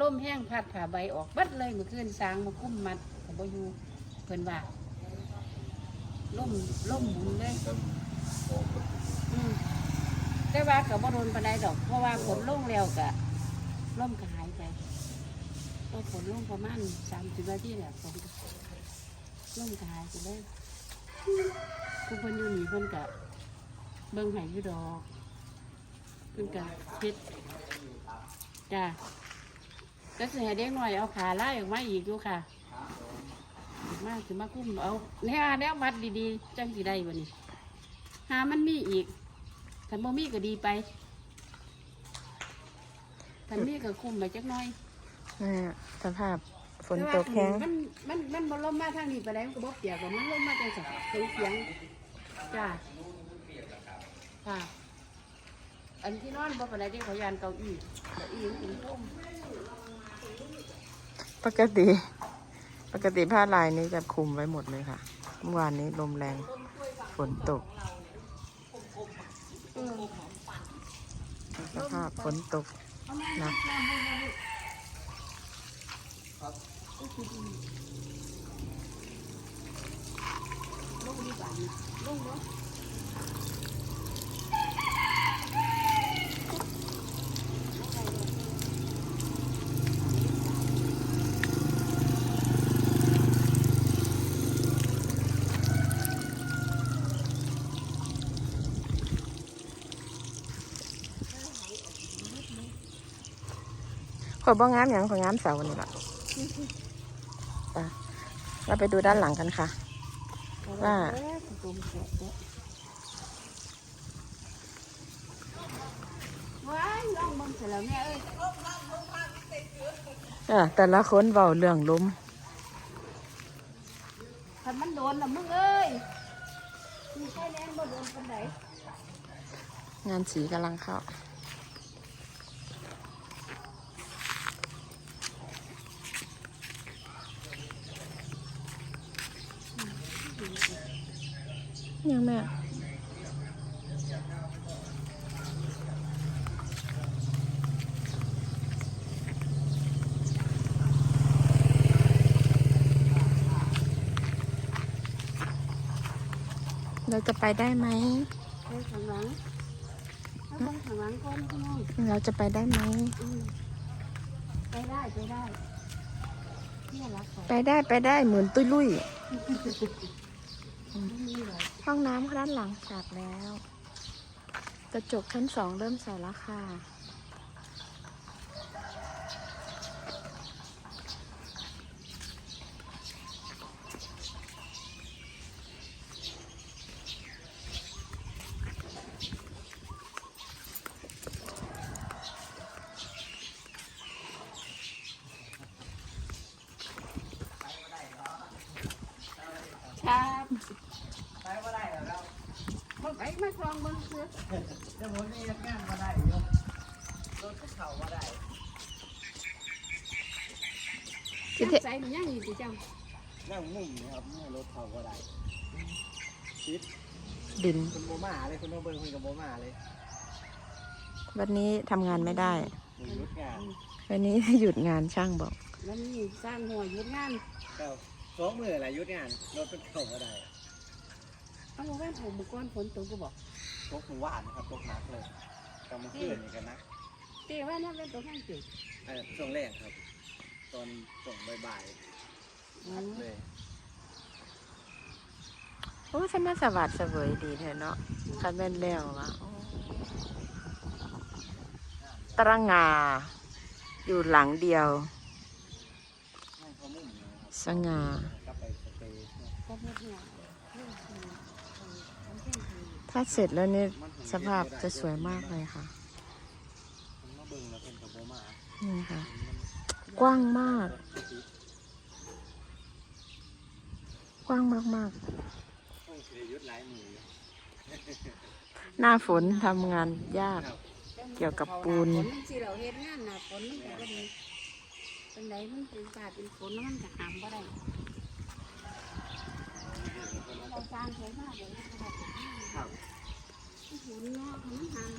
ล่มแห้งพัดผ่าใบออกบัดเลยเมื่อคืนสางมาคุ้มมัดกับบ่อยู่เพิ่นว่าล่มล่มหมุนเลยอืมแต่ว่ากับบ่โดนปานใดดอก เพราะว่าฝนลงแล้วกะล่มก็หายไปก็ฝนลงประมาณสามสิบนาทีแหละฝนก็ล่มก็หายไปเลยผู้เพิ่นอยู่นี่เพิ่นกะเบิ่งให้อยู่ดอกเพิ่นกะเฮ็ดจ้า ก็สิให้เด็กหน่อยเอาขาไล่ออกมาอีกอยู่ค่ะอีกมากคือมาคุ้มเอาเนี่ยแนวมัดดีๆจังสิได้บ่นี่หามันมีอีกถ้าบ่มีก็ดีไปถ้ามีก็คุ้มไปจักหน่อยนี่สภาพฝนตกแห้งต่ว่ามันมันมันบ่ลมมาทางนี้ไปแล้วมันก็บ่เปียกหรอกมันลมมาจังซั่นเสียงเสียงจ้าค่ะ อันที่นอนบ่ปานใดเด้เขายานเก้าอี้เก้าอี้มันเป็นร่ม ปกติ ปกติผ้าลายนี้จะคลุมไว้หมดเลยค่ะ เมื่อวานนี้ลมแรง ฝนตกสภาพฝนตกหนักลงดีกว่าลงเนาะ ขอยบ้องงามอย่างขอยงามเสานี่แหละไปเราไปดูด้านหลังกันค่ะ ว่าว้ายลองเบังเสร็จแล้วแม่เอ้ยเออแต่ละคนเบาเรื่องลมถ้ามันโดนละมึงเอ้ยมีใครแน่นบ่โดนปันไหนงานสีกำลังเข้า ยังแม่เราจะไปได้ไหมไปข้างหลังเอาไปข้างหลังก่อนพี่น้องเราจะไปได้ไหมอืมไปได้ ไปได้เนี่ยรักของไปได้ ไปได้ เหมือนตุ้ยลุยนี่เลย ห้องน้ำด้านหลังฉาบแล้ว กระจกชั้นสองเริ่มใส่แล้วค่ะ ไปบ่ได้แล้วบ่ไปมาคลองเบิ่งเสือเดี๋ยวผมนี่งานมาได้อยู่รถเข่ามาได้คิดน้ำเถใสมันยังอยู่ติเจ้านั่งมุ่มนะครับนี่รถเข่ามาได้ชิดดินคุณโบมาเลยคุณโนเบิร์คุยกับโบมาเลย วันนี้ทำงานไม่ได้หนึ่งยุดงานวันนี้หยุดงานช่างบอกแล้วนี่สร้างหัวหยุดงานก็สองมืออะไรยุดงานรถเป็นเข่ามาได้ เอาบอกว่าผมบุกก้อนฝนตกก็บอกตกหมู่ว่านนะครับตกหนักเลยกำมาขึ้นอย่างกันนะเต้ว่าน่าเป็นตัวข้างเก่งเออช่วงแรกครับ ตอนส่งบ่ายๆอัดเลยโอ้สมาสวัสดิ์เสวยดีเถอะเนาะคันแม่นแล้วว่ะโอ้ตระหงา อยู่หลังเดียวให้เขามุ่มนะครับสง่า ถ้าเสร็จแล้วนี่สภาพจะสวยมากเลยค่ะ นี่ค่ะ กว้างมาก กว้างมากต้องเสียยุดหลายมือๆหน้าฝนทำงานยากเกี่ยวกับปูนฝนมันสิเราเฮ็ดงานน่ะฝนมันก็เป็นไดมันเป็นบาดเป็นฝนแล้วมันก็หามบ่ได้เราสร้างเพิ่นมาเดี๋ยวมันก็ได้ ครับ ฝนเนาะมัน หา